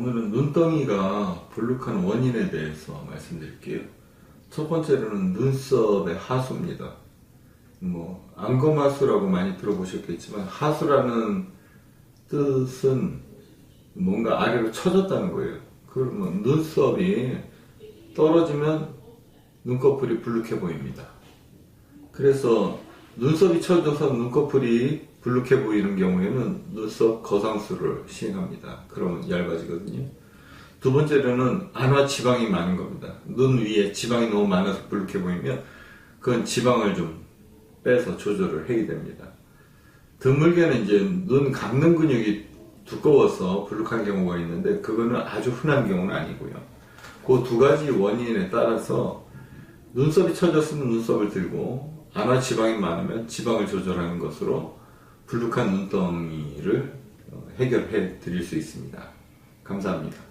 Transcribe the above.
오늘은 눈덩이가 불룩한 원인에 대해서 말씀드릴게요. 첫 번째로는 눈썹의 하수입니다. 뭐 안검하수라고 많이 들어보셨겠지만 하수라는 뜻은 뭔가 아래로 쳐졌다는 거예요. 그러면 눈썹이 떨어지면 눈꺼풀이 불룩해 보입니다. 그래서 눈썹이 쳐져서 눈꺼풀이 불룩해 보이는 경우에는 눈썹 거상술을 시행합니다. 그러면 얇아지거든요. 두 번째로는 안화 지방이 많은 겁니다. 눈 위에 지방이 너무 많아서 불룩해 보이면 그건 지방을 좀 빼서 조절을 해야 됩니다. 드물게는 이제 눈 감는 근육이 두꺼워서 불룩한 경우가 있는데 그거는 아주 흔한 경우는 아니고요. 그 두 가지 원인에 따라서 눈썹이 처졌으면 눈썹을 들고 안화 지방이 많으면 지방을 조절하는 것으로 불룩한 눈덩이를 어, 해결해 드릴 수 있습니다. 감사합니다.